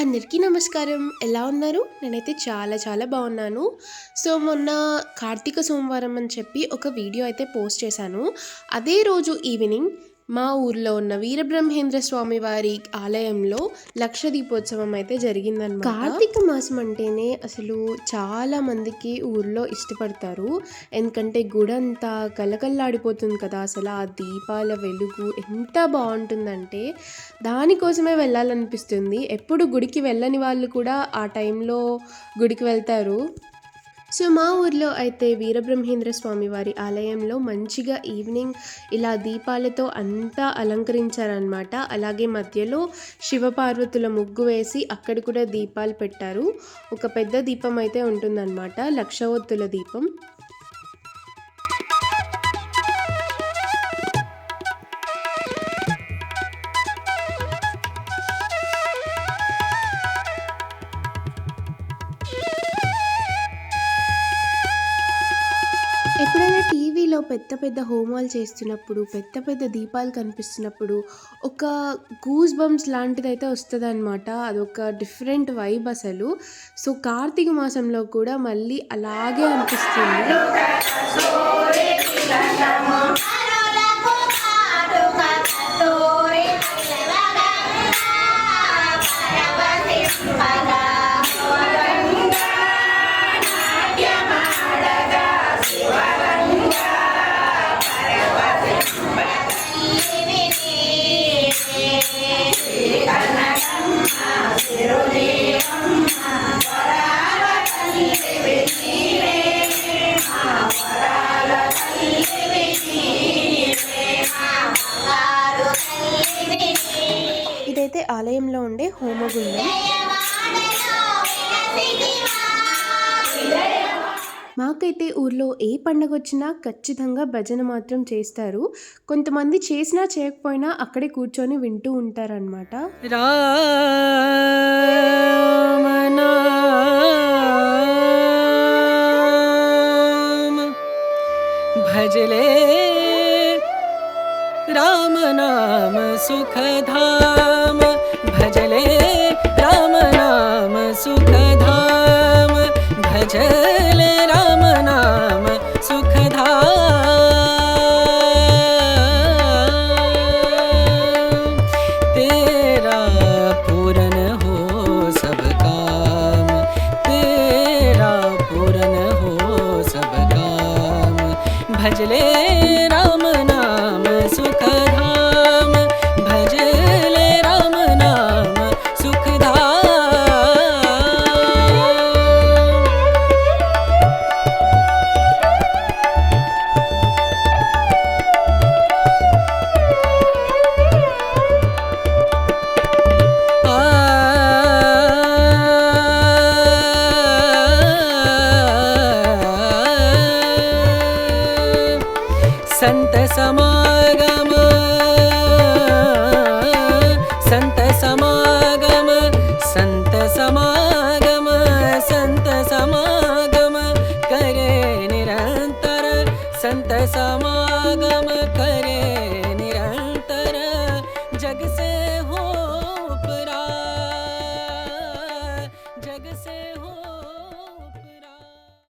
అందరికీ నమస్కారం. ఎలా ఉన్నారు? నేనైతే చాలా చాలా బాగున్నాను. సో మొన్న కార్తీక సోమవారం అని చెప్పి ఒక వీడియో అయితే పోస్ట్ చేశాను. అదే రోజు ఈవినింగ్ మా ఊర్లో ఉన్న వీరబ్రహ్మేంద్ర స్వామి వారి ఆలయంలో లక్ష దీపోత్సవం అయితే జరిగిందన్నమాట. కార్తీక మాసం అంటేనే అసలు చాలా మందికి ఊర్లో ఇష్టపడతారు. ఎందుకంటే గుడంతా కలకల్లాడిపోతుంది కదా అసలు ఆ దీపాల వెలుగు ఎంత బాగుంటుందంటే దానికోసమే వెళ్ళాలనిపిస్తుంది. ఎప్పుడు గుడికి వెళ్ళని వాళ్ళు కూడా ఆ టైంలో గుడికి వెళ్తారు. సో మా ఊర్లో అయితే వీరబ్రహ్మేంద్ర స్వామి వారి ఆలయంలో మంచిగా ఈవినింగ్ ఇలా దీపాలతో అంతా అలంకరించారనమాట అలాగే మధ్యలో శివపార్వతుల ముగ్గు వేసి అక్కడ కూడా దీపాలు పెట్టారు. ఒక పెద్ద దీపం అయితే ఉంటుందన్నమాట లక్షవత్తుల దీపం. ఎప్పుడైనా టీవీలో పెద్ద పెద్ద హోమాలు చేస్తున్నప్పుడు పెద్ద పెద్ద దీపాలు కనిపిస్తున్నప్పుడు ఒక గూస్ బంప్స్ లాంటిదైతే వస్తుంది అనమాట అదొక డిఫరెంట్ వైబ్ అసలు. సో కార్తీక మాసంలో కూడా మళ్ళీ అలాగే అనిపిస్తుంది. ఇప్పుడైతే ఆలయంలో ఉండే హోమగుండం. మాకైతే ఊర్లో ఏ పండగ వచ్చినా ఖచ్చితంగా భజన మాత్రం చేస్తారు. కొంతమంది చేసినా చేయకపోయినా అక్కడే కూర్చొని వింటూ ఉంటారనమాట భజలే రామనామ సుఖధా भजले சமாகம. சந்த சமாகம சந்த சமாகம சந்த சமாகம. கரே நிரந்தர சந்த சமாகம.